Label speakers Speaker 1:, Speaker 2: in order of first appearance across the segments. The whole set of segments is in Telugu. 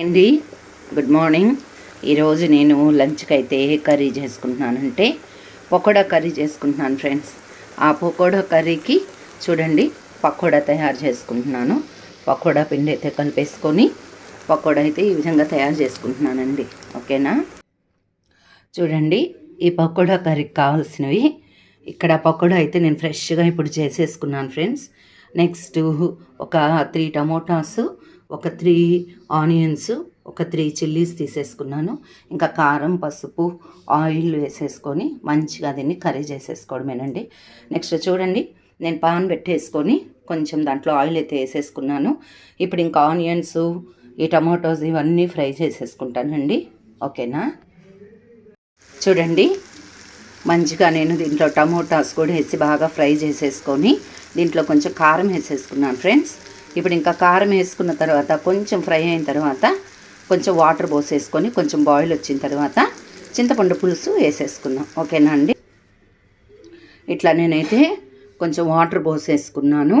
Speaker 1: అండి. గుడ్ మార్నింగ్ ఈరోజు నేను లంచ్కి అయితే ఏ కర్రీ చేసుకుంటున్నానంటే పకోడా కర్రీ చేసుకుంటున్నాను ఫ్రెండ్స్ ఆ పకోడా కర్రీకి చూడండి పకోడా తయారు చేసుకుంటున్నాను. పకోడా పిండి అయితే కలిపేసుకొని పకోడా అయితే ఈ విధంగా తయారు చేసుకుంటున్నానండి. ఓకేనా? చూడండి ఈ పకోడా కర్రీకి కావాల్సినవి. ఇక్కడ పకోడా అయితే నేను ఫ్రెష్గా ఇప్పుడు చేసేసుకున్నాను ఫ్రెండ్స్ నెక్స్ట్ ఒక త్రీ టమోటాస్ ఒక త్రీ ఆనియన్స్ ఒక త్రీ చిల్లీస్ తీసేసుకున్నాను. ఇంకా కారం పసుపు ఆయిల్ వేసేసుకొని మంచిగా దీన్ని కర్రీ చేసేసుకోవడమేనండి. నెక్స్ట్ చూడండి నేను పాన్ పెట్టేసుకొని కొంచెం దాంట్లో ఆయిల్ అయితే వేసేసుకున్నాను. ఇప్పుడు ఇంకా ఆనియన్స్ ఈ టమాటోస్ ఇవన్నీ ఫ్రై చేసేసుకుంటానండి. ఓకేనా? చూడండి మంచిగా నేను దీంట్లో టమోటాస్ కూడా వేసి బాగా ఫ్రై చేసేసుకొని దీంట్లో కొంచెం కారం వేసేసుకున్నాను ఫ్రెండ్స్. ఇప్పుడు ఇంకా కారం వేసుకున్న తర్వాత కొంచెం ఫ్రై అయిన తర్వాత కొంచెం వాటర్ పోసేసుకొని కొంచెం బాయిల్ వచ్చిన తర్వాత చింతపండు పులుసు వేసేసుకున్నాం ఓకేనా అండి? ఇట్లా నేనైతే కొంచెం వాటర్ పోసేసుకున్నాను.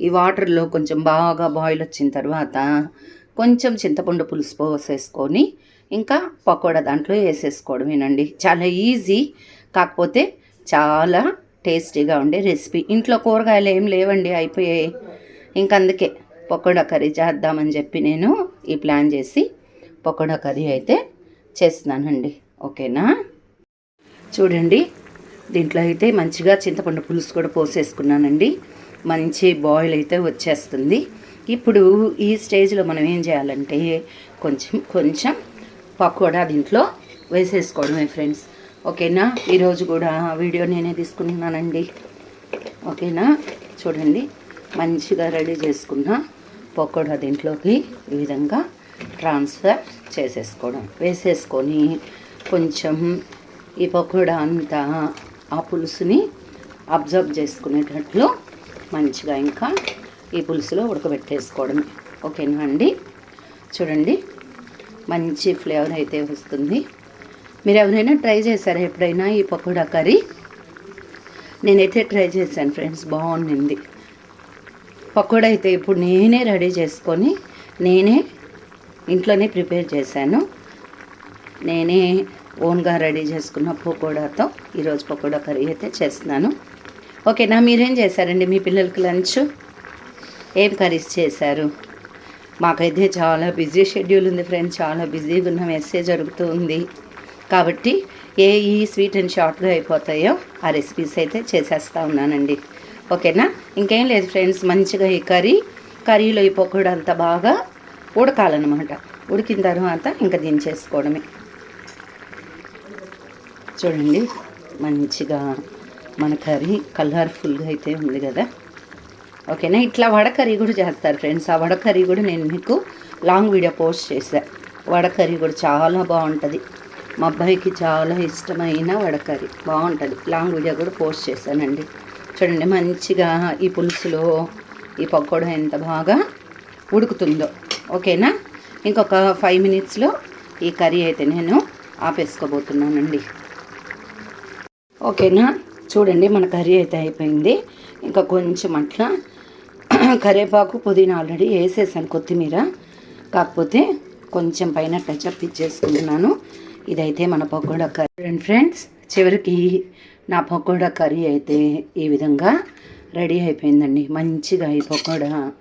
Speaker 1: ఈ వాటర్లో కొంచెం బాగా బాయిల్ వచ్చిన తర్వాత కొంచెం చింతపండు పులుసు పోసేసుకొని ఇంకా పకోడా దాంట్లో వేసేసుకోవడమేనండి. చాలా ఈజీ కాకపోతే చాలా టేస్టీగా ఉండే రెసిపీ. ఇంట్లో కూరగాయలు ఏం లేవండి అయిపోయాయి. అందుకే పకోడా కర్రీ చేద్దామని చెప్పి నేను ఈ ప్లాన్ చేసి పకోడా కర్రీ అయితే చేస్తున్నానండి. ఓకేనా? చూడండి దీంట్లో అయితే మంచిగా చింతపండు పులుసు కూడా పోసేసుకున్నానండి. మంచి బాయిల్ అయితే వచ్చేస్తుంది. ఇప్పుడు ఈ స్టేజ్లో మనం ఏం చేయాలంటే కొంచెం కొంచెం పకోడా దీంట్లో వేసేసుకోవడమే ఫ్రెండ్స్ ఓకేనా? ఈరోజు కూడా వీడియో నేనే తీసుకున్నానండి. ఓకేనా? చూడండి. మంచిగా రెడీ చేసుకున్న పకోడా దీంట్లోకి ఈ విధంగా ట్రాన్స్ఫర్ చేసేసుకోవడం. వేసేసుకొని కొంచెం ఈ పకోడా అంతా ఆ పులుసుని అబ్జర్వ్ చేసుకునేటట్లు మంచిగా ఇంకా ఈ పులుసులో ఉడకబెట్టేసుకోవడమే ఓకేనా అండి? చూడండి మంచి ఫ్లేవర్ అయితే వస్తుంది. మీరు ఎవరైనా ట్రై చేశారా ఎప్పుడైనా ఈ పకోడా కర్రీ? నేనైతే ట్రై చేశాను ఫ్రెండ్స్ బాగుండింది. పకోడా అయితే ఇప్పుడు నేనే రెడీ చేసుకొని నేనే ఇంట్లోనే ప్రిపేర్ చేశాను. నేనే ఓన్గా రెడీ చేసుకున్న పకోడాతో ఈరోజు పకోడా కర్రీ అయితే చేస్తున్నాను. ఓకేనా మీరేం చేశారండి? మీ పిల్లలకి లంచ్ ఏం కర్రీస్ చేశారు? మాకైతే చాలా బిజీ షెడ్యూల్ ఉంది ఫ్రెండ్స్ చాలా బిజీగా ఉన్న మెసేజ్ జరుగుతూ ఉంది. కాబట్టి ఏ ఈ స్వీట్ అండ్ షార్ట్గా అయిపోతాయో ఆ రెసిపీస్ అయితే చేసేస్తూ ఉన్నానండి. ఓకేనా? ఇంకేం లేదు ఫ్రెండ్స్ మంచిగా ఈ కర్రీ కర్రీలో ఈ పకోడా అంతా బాగా ఉడకాలన్నమాట. ఉడికిన తర్వాత ఇంకా దించేసుకోవడమే చూడండి మంచిగా మన కర్రీ కలర్ఫుల్గా అయితే ఉంది కదా. ఓకేనా? ఇట్లా వడ కర్రీ కూడా చేస్తారు ఫ్రెండ్స్. ఆ వడ కర్రీ కూడా నేను మీకు లాంగ్ వీడియో పోస్ట్ చేశాను వడ కర్రీ కూడా చాలా బాగుంటుంది. మా అబ్బాయికి చాలా ఇష్టమైన వడ కర్రీ. బాగుంటుంది. లాంగ్ వీడియో కూడా పోస్ట్ చేశానండి. చూడండి మంచిగా ఈ పులుసులో ఈ పకోడా ఎంత బాగా ఉడుకుతుందో. ఓకేనా? ఇంకొక ఫైవ్ మినిట్స్లో ఈ కర్రీ అయితే నేను ఆపేసుకోబోతున్నానండి. ఓకేనా? చూడండి మన కర్రీ అయితే అయిపోయింది. ఇంకా కొంచెం అట్లా కరివేపాకు పుదీనా ఆల్రెడీ వేసేసాను కొత్తిమీర. కాకపోతే కొంచెం పైన టచప్ ఇచ్చేసుకుంటున్నాను. ఇదైతే మన పకోడా కర్రీ. ఫ్రెండ్స్ చివరికి నా పకోడా కర్రీ అయితే ఈ విధంగా రెడీ అయిపోయిందండి. మంచిగా ఈ పకోడా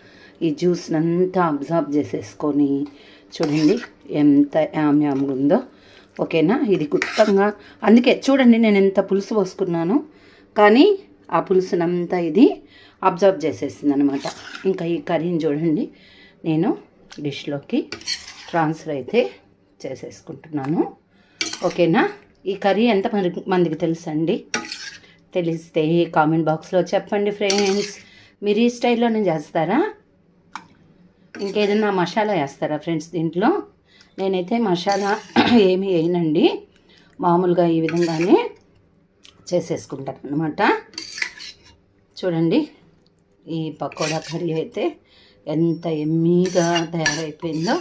Speaker 1: ఈ జ్యూస్నంతా అబ్జర్బ్ చేసేసుకొని చూడండి ఎంత యామ్యామ్గా ఉందో. ఓకేనా? ఇది గుత్తంగా. అందుకే చూడండి నేను ఎంత పులుసు పోసుకున్నాను. కానీ ఆ పులుసునంతా ఇది అబ్జర్వ్ చేసేసింది అనమాట ఇంకా ఈ కర్రీని చూడండి. నేను డిష్లోకి ట్రాన్స్ఫర్ అయితే చేసేసుకుంటున్నాను. ఓకేనా? ఈ కర్రీ ఎంత మందికి తెలుసండి? తెలిస్తే కామెంట్ బాక్స్లో చెప్పండి ఫ్రెండ్స్. మీరు ఈ స్టైల్లోనే చేస్తారా? ఇంకేదన్నా మసాలా వేస్తారా ఫ్రెండ్స్ దీంట్లో? నేనైతే మసాలా ఏమి వేయనండి. మామూలుగా ఈ విధంగానే చేసేసుకుంటాను అనమాట చూడండి ఈ పకోడా కర్రీ అయితే ఎంత ఎమ్మీగా తయారైపోయిందో.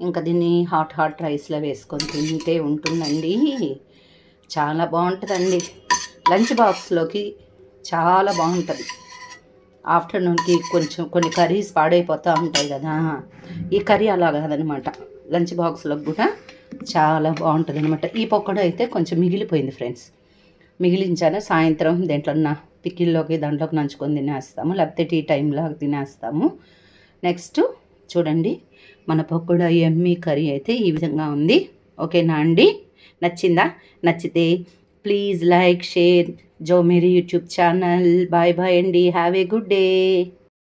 Speaker 1: ఇంకా దీన్ని హాట్ హాట్ రైస్లో వేసుకొని తింటే ఉంటుందండి. చాలా బాగుంటుందండి. లంచ్ బాక్స్లోకి చాలా బాగుంటుంది. ఆఫ్టర్నూన్కి కొంచెం కొన్ని కర్రీస్ పాడైపోతూ ఉంటాయి కదా. ఈ కర్రీ అలా కాదనమాట. లంచ్ బాక్స్లోకి కూడా చాలా బాగుంటుంది అనమాట ఈ పకోడా అయితే కొంచెం మిగిలిపోయింది ఫ్రెండ్స్. మిగిలించాను. సాయంత్రం దేంట్లో ఉన్న పిక్కిల్లోకి దాంట్లోకి నంచుకొని తినేస్తాము. లేకపోతే టీ టైంలో తినేస్తాము. నెక్స్ట్ చూడండి. మన పకోడా ఎమ్మి కర్రీ అయితే ఈ విధంగా ఉంది. ఓకేనా అండి? నచ్చిందా? నచ్చితే ప్లీజ్ లైక్ షేర్ జో మేరీ యూట్యూబ్ ఛానల్. బాయ్ బాయ్ అండి. Have a good day.